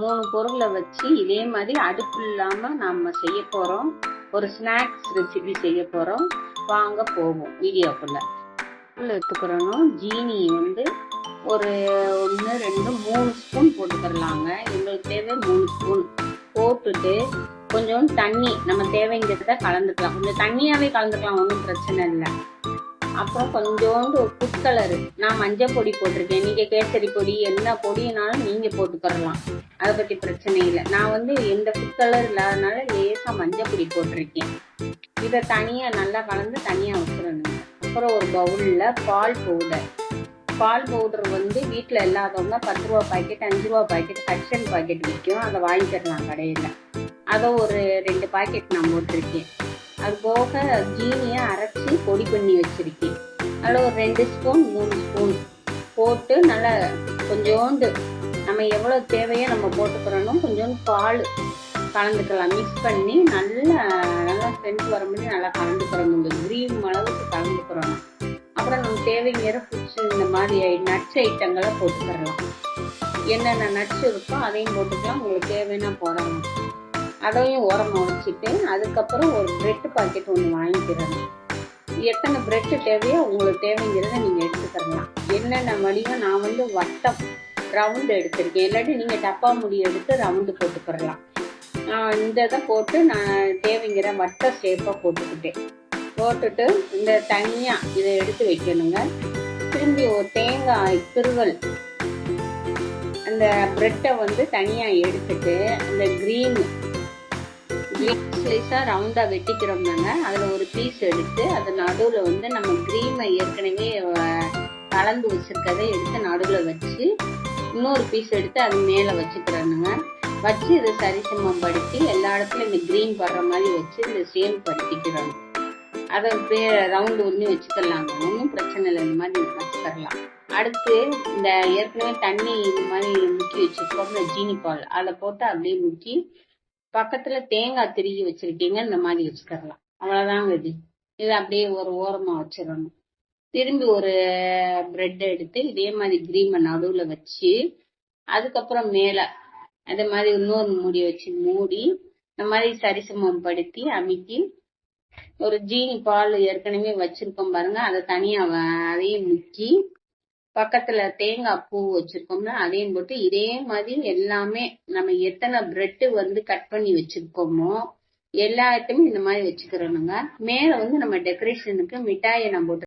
மூணு பொருளை வச்சு இதே மாதிரி அடுப்பு இல்லாம நம்ம செய்ய போறோம். ஒரு ஸ்நாக்ஸ் ரெசிபி செய்ய போறோம். வாங்க போவோம் வீடியோக்குள்ள. உள்ள எடுத்துக்கிறணும் ஜீனி வந்து ஒரு ஒன்று ரெண்டு மூணு ஸ்பூன் போட்டுக்கிறலாங்க. எங்களுக்கு தேவை மூணு ஸ்பூன் போட்டுட்டு கொஞ்சம் தண்ணி. நம்ம தேவைங்கிறத கலந்துக்கலாம். கொஞ்சம் தண்ணியாவே கலந்துக்கலாம். ஒன்றும் பிரச்சனை இல்லை. அப்புறம் கொஞ்சோண்டு ஃபுட் கலரு நான் மஞ்சள் பொடி போட்டிருக்கேன். நீங்கள் கேசரி பொடி என்ன பொடினாலும் நீங்கள் போட்டுக்கிறலாம். அதை பற்றி பிரச்சனை இல்லை. நான் வந்து எந்த ஃபுட் கலர் இல்லாதனால லேசாக மஞ்சள் பொடி போட்டிருக்கேன். இதை தனியாக நல்லா கலந்து தனியாக வச்சிடணுங்க. அப்புறம் ஒரு பவுலில் பால் பவுடர் பால் பவுடர் வந்து வீட்டில் இல்லாதவங்க பத்து ரூபா பாக்கெட் அஞ்சு ரூபா பாக்கெட் ஹட்சன் பாக்கெட் விற்கும் அதை வாங்கிக்கிறலாம் கடையில். அதை ஒரு ரெண்டு பாக்கெட் நான் போட்டிருக்கேன். அது போக ஜீனியை அரைச்சி பொடி பண்ணி வச்சிருக்கேன். அதில் ஒரு ரெண்டு ஸ்பூன் மூணு ஸ்பூன் போட்டு நல்லா கொஞ்சோண்டு நம்ம எவ்வளோ தேவையோ நம்ம போட்டுக்கிறோம் கொஞ்சோண்டு பால் கலந்துக்கலாம். மிக்ஸ் பண்ணி நல்லா நல்லா ஃப்ரெண்ட்ஸ் வர மாதிரி நல்லா கலந்துக்கிறோம். இந்த கிரீம் அளவுக்கு கலந்துக்கிறோம். அப்புறம் நம்ம தேவைங்கிற ஃபுட்ஸ் இந்த மாதிரி நட்ஸ் ஐட்டங்களை போட்டுக்கிறலாம். என்னென்ன நட்ஸ் இருக்கோ அதையும் போட்டுக்கலாம். உங்களுக்கு தேவைன்னா போடலாம். அதையும் ஓரமாக வச்சுட்டு அதுக்கப்புறம் ஒரு பிரெட்டு பாக்கெட் ஒன்று வாங்கிக்கிறேன். எத்தனை பிரெட்டு தேவையோ உங்களுக்கு தேவைங்கிறத நீங்கள் எடுத்துக்கலாம் என்னென்ன வடிவம் நான் வந்து வட்டம் ரவுண்டு எடுத்திருக்கேன். இல்லாட்டி நீங்கள் டப்பா முடி எடுத்து ரவுண்டு போட்டுக்கிறலாம். இந்த இதை போட்டு நான் தேவைங்கிற வட்ட ஷேப்பாக போட்டுக்கிட்டேன். போட்டுட்டு இந்த தனியாக இதை எடுத்து வைக்கணுங்க. திரும்பி ஒரு தேங்காய் திருவல் அந்த பிரெட்டை வந்து தனியாக எடுத்துட்டு அந்த க்ரீன் ஸ்லைஸாக ரவுண்டாக வெட்டிக்கிறோம்னாங்க அதில் ஒரு பீஸ் எடுத்து அது நடுவில் வந்து நம்ம க்ரீமை ஏற்கனவே கலந்து வச்சுருக்கதை எடுத்து நடுவில் வச்சு இன்னொரு பீஸ் எடுத்து அது மேலே வச்சுக்கிறோனுங்க. வச்சு இதை சரிசமம் படுத்தி எல்லா இடத்துலையும் இந்த க்ரீன் படுற மாதிரி வச்சு இந்த சேம் படுத்திக்கிறோம். அதை ரவுண்டு ஒன்று வச்சுக்கலாங்க. ஒன்றும் பிரச்சனை இல்லை. இந்த மாதிரி வச்சுக்கலாம் அடுத்து இந்த ஏற்கனவே தண்ணி இந்த மாதிரி முக்கி வச்சிருக்கோம் இந்த ஜீனி பால் அதை போட்டு அப்படியே முக்கி பக்கத்துல தேங்காய் திருகி வச்சிருக்கீங்க இந்த மாதிரி வச்சுக்கலாம் அவ்வளவுதாங்க இது இது அப்படியே ஒரு ஓரமா வச்சிடணும். திரும்பி ஒரு பிரெட் எடுத்து இதே மாதிரி கிரீமை நடுவுல வச்சு அதுக்கப்புறம் மேல அதே மாதிரி இன்னொரு மூடி வச்சு மூடி இந்த மாதிரி சரிசமம் படுத்தி அமைக்கி ஒரு ஜீனி பால் ஏற்கனவே வச்சிருக்கோம் பாருங்க அதை தனியா அதையும் முக்கி பக்கத்துல தேங்காய் பூ வச்சிருக்கோம்னா அதையும் போட்டு இதே மாதிரி எல்லாமே நம்ம எத்தனை பிரெட் வந்து கட் பண்ணி வச்சிருக்கோமோ எல்லாத்தையுமே இந்த மாதிரி வச்சுக்கிறோம்ங்க மேல வந்து நம்ம டெக்கரேஷனுக்கு மிட்டாயை நம்ம போட்டு